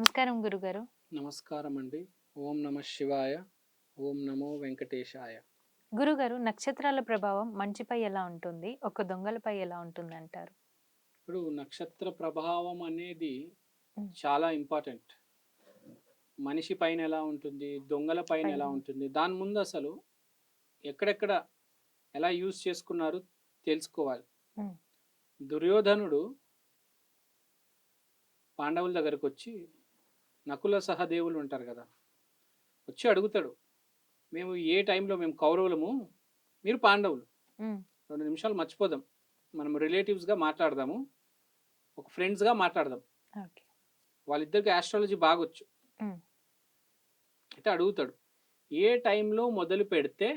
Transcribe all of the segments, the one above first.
నమస్కారం గురుగారు. నమస్కారం అండి ఓం నమ శివాయ ఓం నమో వెంకటేశాయ. గురుగారు నక్షత్రాల ప్రభావం మంచిపై ఎలా ఉంటుంది? ఒక దొంగలపై ఎలా ఉంటుంది అంటారు ఇప్పుడు నక్షత్ర ప్రభావం అనేది. చాలా ఇంపార్టెంట్. మనిషి పైన ఎలా ఉంటుంది? దొంగల పైన ఎలా. ఉంటుంది? దాని ముందు అసలు ఎక్కడెక్కడ ఎలా యూజ్ చేసుకున్నారు తెలుసుకోవాలి. దుర్యోధనుడు పాండవుల దగ్గరకు వచ్చి నకుల సహదేవులు ఉంటారు కదా. వచ్చి అడుగుతాడు మేము ఏ టైంలో మేము కౌరవులము? మీరు పాండవులు. రెండు నిమిషాలు మర్చిపోదాం. మనం రిలేటివ్స్గా మాట్లాడదాము. ఒక ఫ్రెండ్స్గా మాట్లాడదాం. ఓకే. వాళ్ళిద్దరికి ఆస్ట్రాలజీ బాగొచ్చు. అయితే అడుగుతాడు ఏ టైంలో మొదలు పెడితే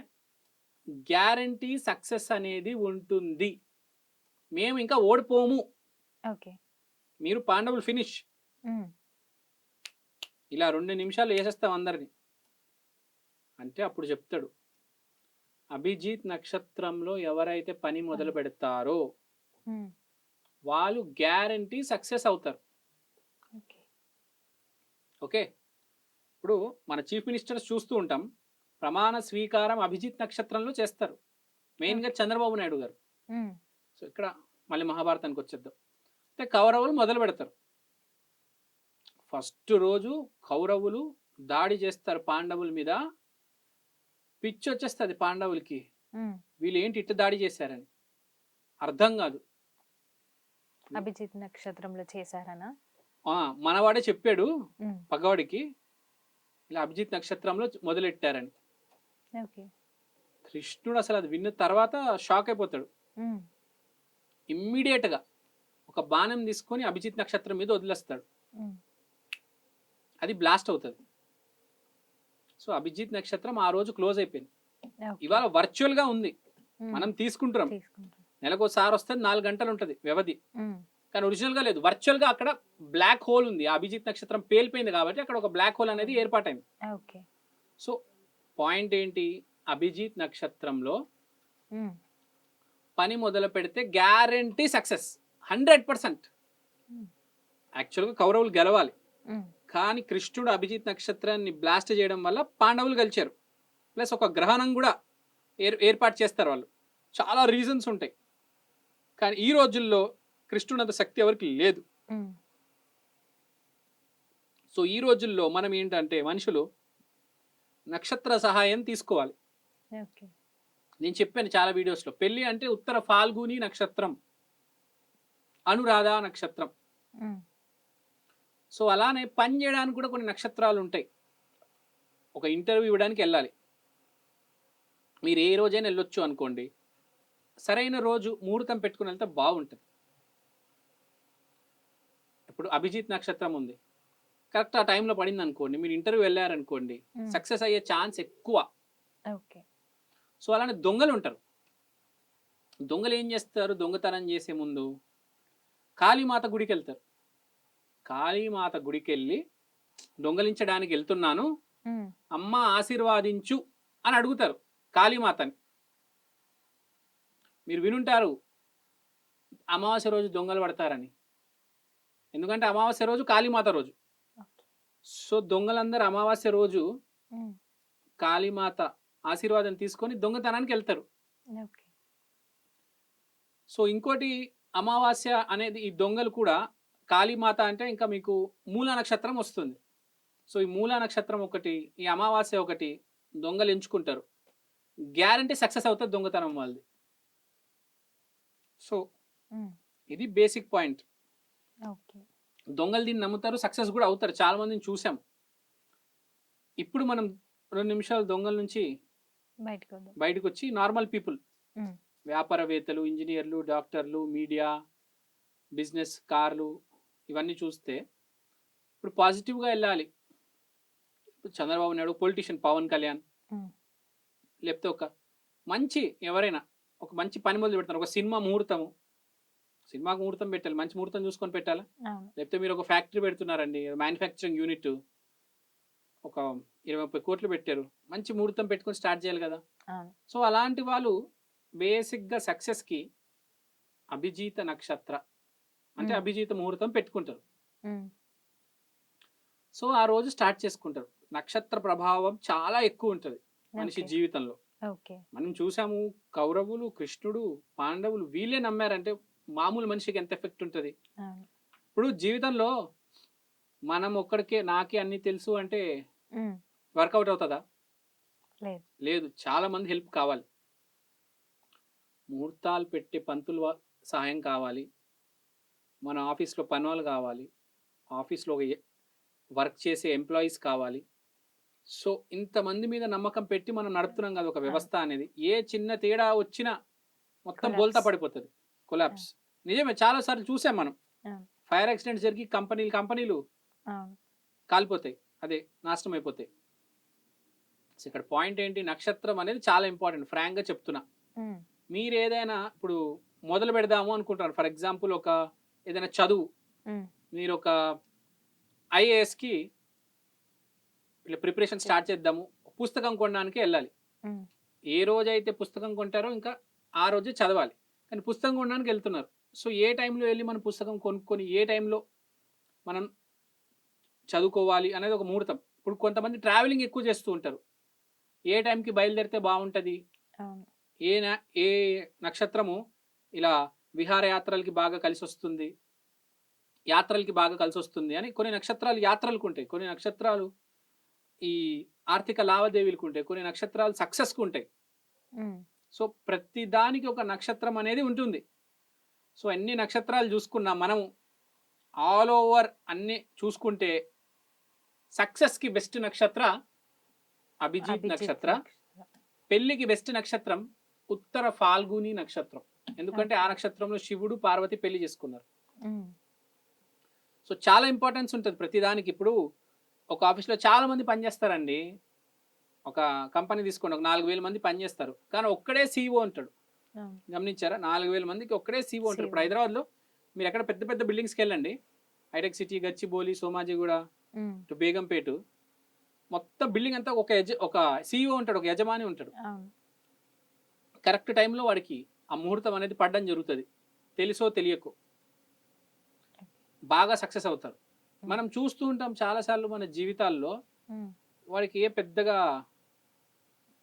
గ్యారంటీ సక్సెస్ అనేది ఉంటుంది? మేము ఇంకా ఓడిపోము. ఓకే. మీరు పాండవులు ఫినిష్. ఇలా రెండు నిమిషాలు వేసేస్తాం అందరిని. అంటే అప్పుడు చెప్తాడు అభిజిత్ నక్షత్రంలో ఎవరైతే పని మొదలు పెడతారో వాళ్ళు గ్యారంటీ సక్సెస్ అవుతారు. ఓకే. ఇప్పుడు మన చీఫ్ మినిస్టర్స్ చూస్తూ ఉంటాం ప్రమాణ స్వీకారం అభిజిత్ నక్షత్రంలో చేస్తారు. మెయిన్గా చంద్రబాబు నాయుడు గారు. సో ఇక్కడ మళ్ళీ మహాభారతానికి వచ్చేద్దాం. అయితే కౌరవులు మొదలు పెడతారు. ఫస్ట్ రోజు కౌరవులు దాడి చేస్తారు పాండవుల మీద. పిచ్చి వచ్చేస్తుంది పాండవులకి. వీళ్ళు ఏంటి ఇట్ట దాడి చేశారని? అర్థం కాదు. అభిజిత్ నక్షత్రంలో చేశారనా? మనవాడే చెప్పాడు పగవాడికి ఇలా అభిజిత్ నక్షత్రంలో మొదలెట్టారని. కృష్ణుడు అసలు అది విన్న తర్వాత షాక్ అయిపోతాడు. ఉమ్, ఇమ్మీడియట్గా ఒక బాణం తీసుకొని అభిజిత్ నక్షత్రం మీద వదిలేస్తాడు. అది బ్లాస్ట్ అవుతుంది. సో అభిజిత్ నక్షత్రం ఆ రోజు క్లోజ్ అయిపోయింది. ఇవాళ వర్చువల్గా ఉంది. మనం తీసుకుంటున్నాం. తీసుకుంటాం నెలకోసారి వస్తే నాలుగు గంటలు ఉంటుంది వ్యవధి. కానీ ఒరిజినల్గా లేదు. వర్చువల్గా అక్కడ బ్లాక్ హోల్ ఉంది. అభిజిత్ నక్షత్రం పేలిపోయింది కాబట్టి అక్కడ ఒక బ్లాక్ హోల్ అనేది ఏర్పాటైంది. సో పాయింట్ ఏంటి? అభిజిత్ నక్షత్రంలో పని మొదలు పెడితే గ్యారంటీ సక్సెస్ హండ్రెడ్ పర్సెంట్. యాక్చువల్గా కౌరవులు గెలవాలి. కానీ కృష్ణుడు అభిజిత్ నక్షత్రాన్ని బ్లాస్ట్ చేయడం వల్ల పాండవులు గెలిచారు. ప్లస్ ఒక గ్రహణం కూడా ఏర్ ఏర్పాటు చేస్తారు వాళ్ళు. చాలా రీజన్స్ ఉంటాయి. కానీ ఈ రోజుల్లో కృష్ణుడు అంత శక్తి ఎవరికి లేదు. సో ఈ రోజుల్లో మనం ఏంటంటే మనుషులు నక్షత్ర సహాయం తీసుకోవాలి. నేను చెప్పాను చాలా వీడియోస్లో. పెళ్ళి అంటే ఉత్తర ఫాల్గుని నక్షత్రం అనురాధ నక్షత్రం. సో అలానే పని చేయడానికి కూడా కొన్ని నక్షత్రాలు ఉంటాయి ఒక ఇంటర్వ్యూ ఇవ్వడానికి వెళ్ళాలి. మీరు ఏ రోజైనా వెళ్ళొచ్చు అనుకోండి. సరైన రోజు ముహూర్తం పెట్టుకుని వెళ్తే బాగుంటుంది. ఇప్పుడు అభిజిత్ నక్షత్రం ఉంది. కరెక్ట్ ఆ టైంలో పడింది అనుకోండి మీరు ఇంటర్వ్యూ వెళ్ళారనుకోండి సక్సెస్ అయ్యే ఛాన్స్ ఎక్కువ. ఓకే. సో అలానే దొంగలు ఉంటారు దొంగలు ఏం చేస్తారు? దొంగతనం చేసే ముందు కాళీమాత గుడికి వెళ్తారు కాళీమాత గుడికి వెళ్ళి దొంగలించడానికి వెళ్తున్నాను. అమ్మ ఆశీర్వాదించు అని అడుగుతారు కాళీమాతని. మీరు వినుంటారు అమావాస్య రోజు దొంగలు పడతారని. ఎందుకంటే అమావాస్య రోజు కాళీమాత రోజు. సో దొంగలందరూ అమావాస్య రోజు కాళీమాత ఆశీర్వాదం తీసుకొని దొంగతనానికి వెళ్తారు. సో ఇంకోటి అమావాస్య అనేది ఈ దొంగలు కూడా కాళీమాత అంటే ఇంకా మీకు మూల నక్షత్రం వస్తుంది. సో ఈ మూల నక్షత్రం ఒకటి ఈ అమావాస్య ఒకటి దొంగలు ఎంచుకుంటారు. గ్యారంటీ సక్సెస్ అవుతుంది దొంగతనం వాళ్ళది. సో ఇది బేసిక్ పాయింట్. దొంగలు దీన్ని నమ్ముతారు సక్సెస్ కూడా అవుతారు. చాలా మందిని చూసాం. ఇప్పుడు మనం రెండు నిమిషాలు దొంగల నుంచి బయటకు వచ్చి నార్మల్ పీపుల్. వ్యాపారవేత్తలు ఇంజనీర్లు డాక్టర్లు మీడియా బిజినెస్ కార్లు ఇవన్నీ చూస్తే ఇప్పుడు పాజిటివ్గా వెళ్ళాలి. ఇప్పుడు చంద్రబాబు నాయుడు పొలిటీషియన్ పవన్ కళ్యాణ్ లేకపోతే ఒక మంచి ఎవరైనా ఒక మంచి పని మొదలు పెడతారు. ఒక సినిమా ముహూర్తము. సినిమాకు ముహూర్తం పెట్టాలి. మంచి ముహూర్తం చూసుకొని పెట్టాలా? లేకపోతే మీరు ఒక ఫ్యాక్టరీ పెడుతున్నారండి. మ్యానుఫ్యాక్చరింగ్ యూనిట్ ఒక ఇరవై ముప్పై కోట్లు పెట్టారు. మంచి ముహూర్తం పెట్టుకొని స్టార్ట్ చేయాలి కదా? సో అలాంటి వాళ్ళు బేసిక్గా సక్సెస్కి అభిజిత నక్షత్ర అంటే. అభిజిత ముహూర్తం పెట్టుకుంటారు. సో ఆ రోజు స్టార్ట్ చేసుకుంటారు. నక్షత్ర ప్రభావం చాలా ఎక్కువ ఉంటుంది మనిషి. జీవితంలో. మనం చూసాము కౌరవులు కృష్ణుడు పాండవులు వీళ్ళే నమ్మారంటే మామూలు మనిషికి ఎంత ఎఫెక్ట్ ఉంటుంది. ఇప్పుడు జీవితంలో మనం ఒక్కడికే నాకే అన్ని తెలుసు అంటే వర్కౌట్ అవుతుందా? లేదు. చాలా మంది హెల్ప్ కావాలి. ముహూర్తాలు పెట్టే పంతుల సహాయం కావాలి. మన ఆఫీస్లో పని వాళ్ళు కావాలి. ఆఫీస్లో వర్క్ చేసే ఎంప్లాయీస్ కావాలి. సో ఇంతమంది మీద నమ్మకం పెట్టి మనం నడుపుతున్నాం కదా ఒక వ్యవస్థ అనేది. ఏ చిన్న తేడా వచ్చినా మొత్తం. బోల్తా పడిపోతుంది. కొలాప్స్ నిజమే చాలా సార్లు చూసాం మనం. ఫైర్ యాక్సిడెంట్ జరిగి కంపెనీలు కంపెనీలు కాలిపోతాయి. అదే నాశనం అయిపోతాయి. ఇక్కడ పాయింట్ ఏంటి? నక్షత్రం అనేది చాలా ఇంపార్టెంట్. ఫ్రాంక్గా చెప్తున్నా. మీరు ఏదైనా ఇప్పుడు మొదలు పెడదాము అనుకుంటారు ఫర్ ఎగ్జాంపుల్ ఒక ఏదైనా చదువు మీరు ఒక ఐఏఎస్కి ఇట్లా ప్రిపరేషన్ స్టార్ట్ చేద్దాము పుస్తకం కొనడానికి వెళ్ళాలి. ఏ రోజైతే పుస్తకం కొంటారో ఇంకా ఆ రోజే చదవాలి. కానీ పుస్తకం కొనడానికి వెళ్తున్నారు. సో ఏ టైంలో వెళ్ళి మనం పుస్తకం కొనుక్కొని ఏ టైంలో మనం చదువుకోవాలి అనేది ఒక ముహూర్తం. ఇప్పుడు కొంతమంది ట్రావెలింగ్ ఎక్కువ చేస్తూ ఉంటారు. ఏ టైంకి బయలుదేరితే బాగుంటుంది? ఏ న- ఏ నక్షత్రము ఇలా విహారయాత్రలకి బాగా కలిసి వస్తుంది యాత్రలకి బాగా కలిసి వస్తుంది అని కొన్ని నక్షత్రాలు యాత్రలకు ఉంటాయి. కొన్ని నక్షత్రాలు ఈ ఆర్థిక లావాదేవీలకు ఉంటాయి. కొన్ని నక్షత్రాలు సక్సెస్కు ఉంటాయి. సో ప్రతి దానికి ఒక నక్షత్రం అనేది ఉంటుంది. సో అన్ని నక్షత్రాలు చూసుకున్నా మనం ఆల్ ఓవర్ అన్ని చూసుకుంటే సక్సెస్కి బెస్ట్ నక్షత్ర అభిజిత్ అభిజిత్ నక్షత్ర. పెళ్ళికి బెస్ట్ నక్షత్రం ఉత్తర ఫాల్గుని నక్షత్రం. ఎందుకంటే ఆ. నక్షత్రంలో శివుడు పార్వతి పెళ్ళి చేసుకున్నారు. సో చాలా ఇంపార్టెన్స్ ఉంటుంది ప్రతిదానికి ఇప్పుడు ఒక ఆఫీస్లో చాలా మంది పనిచేస్తారండి ఒక కంపెనీ తీసుకోండి ఒక నాలుగు వేల మంది పనిచేస్తారు కానీ ఒక్కడే సీఈఓ ఉంటాడు గమనించారా? నాలుగు వేల మందికి ఒక్కడే సీఓ ఉంటారు ఇప్పుడు. హైదరాబాద్లో మీరు ఎక్కడ పెద్ద పెద్ద బిల్డింగ్స్కి వెళ్ళండి. హైటెక్ సిటీ గచ్చిబౌలి సోమాజిగూడ ఇటు బేగంపేట. మొత్తం బిల్డింగ్ అంతా ఒక ఒక సీఈఓ ఉంటాడు ఒక యజమాని ఉంటాడు. కరెక్ట్ టైంలో వాడికి ఆ ముహూర్తం అనేది పడడం జరుగుతుంది. తెలుసో తెలియకో. బాగా సక్సెస్ అవుతారు. మనం చూస్తూ ఉంటాం చాలాసార్లు మన జీవితాల్లో వాడికి ఏ పెద్దగా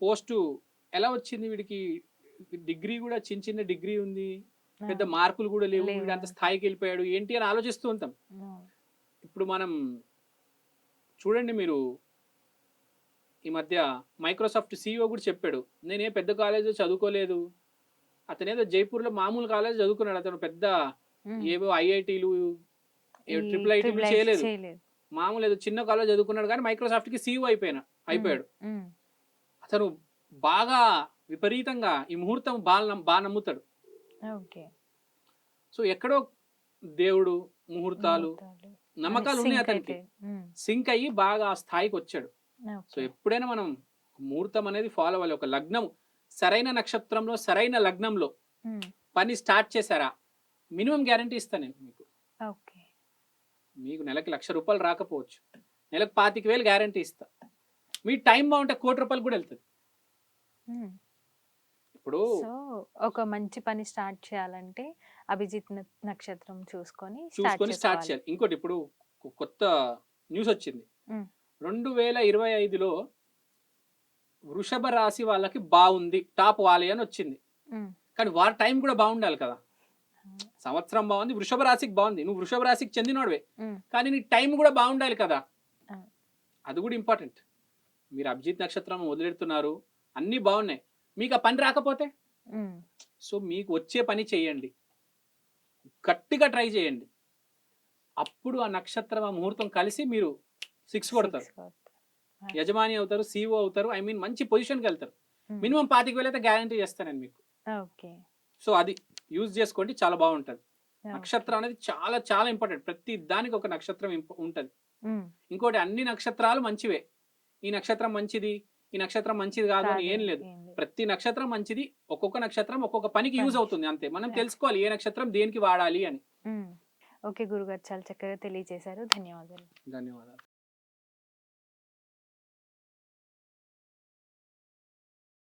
పోస్టు ఎలా వచ్చింది వీడికి? డిగ్రీ కూడా చిన్న చిన్న డిగ్రీ ఉంది. పెద్ద మార్కులు కూడా లేవు. వీడు అంత స్థాయికి వెళ్ళిపోయాడు. ఏంటి అని ఆలోచిస్తూ ఉంటాం. ఇప్పుడు మనం చూడండి మీరు ఈ మధ్య మైక్రోసాఫ్ట్ సిఇఓ కూడా చెప్పాడు నేనే పెద్ద కాలేజ్ చదువుకోలేదు. అతనేదో జైపూర్లో మామూలు కాలేజ్ చదువుకున్నాడు అతను పెద్ద ఏవో ఐఐటీలు ట్రిపుల్ ఐటీలు చేయలేదు. మామూలు ఏదో చిన్న కాలేజ్ చదువుకున్నాడు కానీ మైక్రోసాఫ్ట్కి సీఈఓ అయిపోయినా అయిపోయాడు. అతను బాగా విపరీతంగా ఈ ముహూర్తం బాగా బాగా నమ్ముతాడు. సో ఎక్కడో దేవుడు ముహూర్తాలు. నమ్మకాలు ఉన్నాయి అతనికి. సింక్ అయ్యి బాగా ఆ స్థాయికి వచ్చాడు. సో. ఎప్పుడైనా మనం ముహూర్తం అనేది ఫాలో అవ్వాలి. ఒక లగ్నం సరైన నక్షత్రంలో సరైన లగ్నంలో పని స్టార్ట్ చేశారా? మినిమం గ్యారంటీ ఇస్తాను నేను మీకు. ఓకే. మీకు నెలకి లక్ష రూపాయలు రాకపోవచ్చు. నెలకు పాతిక వేలు గ్యారంటీ ఇస్తా. మీ టైం బాగుంటే కోటి రూపాయలు కూడా వెళ్తుంది. ఇప్పుడు ఒక మంచి పని స్టార్ట్ చేయాలంటే అభిజిత్ నక్షత్రం చూసుకొని చూసుకొని స్టార్ట్. చేయాలి. ఇంకోటి ఇప్పుడు కొత్త న్యూస్ వచ్చింది. రెండు వేల ఇరవై ఐదులో వృషభ రాశి వాళ్ళకి బాగుంది టాప్ వాలి అని వచ్చింది. కానీ వారి టైం కూడా బాగుండాలి కదా. సంవత్సరం బాగుంది వృషభ రాశికి బాగుంది నువ్వు వృషభ రాశికి చెందినోడివే. కానీ నీ టైం కూడా బాగుండాలి కదా. అది కూడా ఇంపార్టెంట్. మీరు అభిజిత్ నక్షత్రం వదిలేడుతున్నారు అన్నీ బాగున్నాయి మీకు ఆ పని రాకపోతే? సో మీకు వచ్చే పని చేయండి. గట్టిగా ట్రై చేయండి. అప్పుడు ఆ నక్షత్రం ఆ ముహూర్తం కలిసి మీరు సిక్స్ కొడతారు. యజమాని అవుతారు సీఓ అవుతారు ఐ మీన్ మంచి పొజిషన్కి వెళ్తారు. మినిమం పాతిక వేలు అయితే గ్యారంటీ చేస్తాను మీకు. సో అది యూజ్ చేసుకోండి చాలా బాగుంటుంది. నక్షత్రం అనేది చాలా చాలా ఇంపార్టెంట్. ప్రతి దానికి ఒక నక్షత్రం ఉంటుంది. ఇంకోటి అన్ని నక్షత్రాలు మంచివే. ఈ నక్షత్రం మంచిది ఈ నక్షత్రం మంచిది కాదు అని ఏం లేదు. ప్రతి నక్షత్రం మంచిది ఒక్కొక్క నక్షత్రం ఒక్కొక్క పనికి యూజ్. అవుతుంది అంతే. మనం. తెలుసుకోవాలి ఏ నక్షత్రం దేనికి వాడాలి అని. ఓకే గురుగారు చాలా చక్కగా తెలియజేశారు. ధన్యవాదాలు. ధన్యవాదాలు.